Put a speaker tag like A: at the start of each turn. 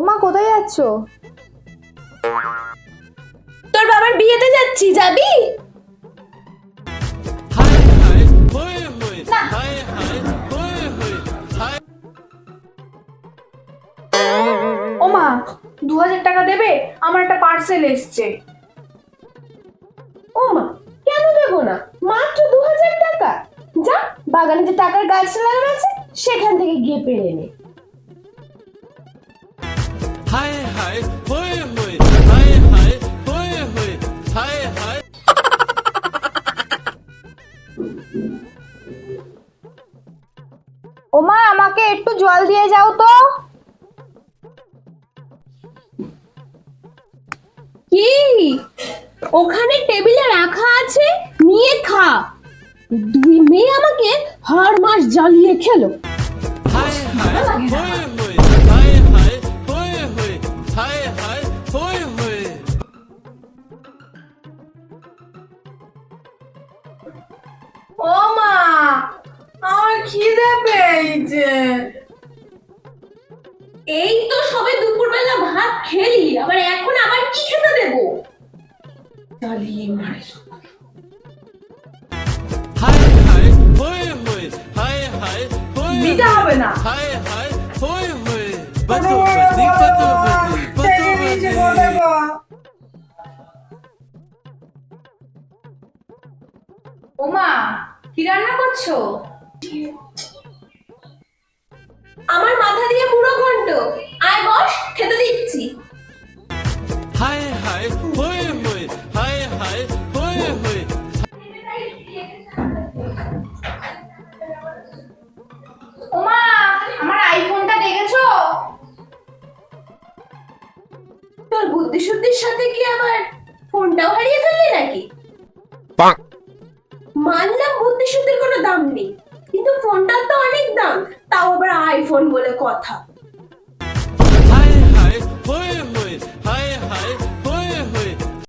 A: ওমা কোথায় যাচ্ছ?
B: তোর বাবার বিয়েতে যাচ্ছি যাবি?
A: ওমা দু হাজার টাকা দেবে আমার একটা পার্সেল এসছে।
B: ওমা কেন দেবো না? মাত্র দু হাজার টাকা। যা বাগানে যে টাকার গাছ লাগানো আছে সেখান থেকে গিয়ে পেরে নে।
C: হায় হায় হয়ে হয়ে হায় হায় হয়ে হয়ে হায় হায়।
A: ওমা আমাকে একটু জল দিয়ে যাও তো।
B: কি? ওখানে টেবিলে রাখা আছে? নিয়ে খা। দুই মেয়ে আমাকে হার মাস জ্বালিয়ে খেলো।
C: হায় হায়
A: খিদে পেয়েছে।
B: এই তো সবে দুপুরবেলা ভাত খেলি আবার এখন আবার কি খেতে দেবো? জ্বালিয়ে মারে
C: হায় হায় হয়ে হয়ে হায় হায় হয়ে
A: দিতে হবে না।
C: হায় হায় হয়ে হয়ে বতো বতি বতো বতো
A: ওমা কি রান্না করছ?
B: আমার মাথা দিয়ে পুরো ঘন্ট। আয় বস খেতে দিচ্ছি।
C: হায় হায় হয়ে হয়ে হায় হায় হয়ে হয়ে।
A: ওমা আমার আইফোনটা দেখেছ?
B: তোর বুদ্ধি শুদ্ধির সাথে কি আবার ফোনটাও হারিয়ে ফেললি নাকি? মানলাম বুদ্ধি শুদ্ধির কোনো দাম নেই। কিন্তু ফোনটার তো অনেক দাম। তাও আবার আইফোন বলে কথা।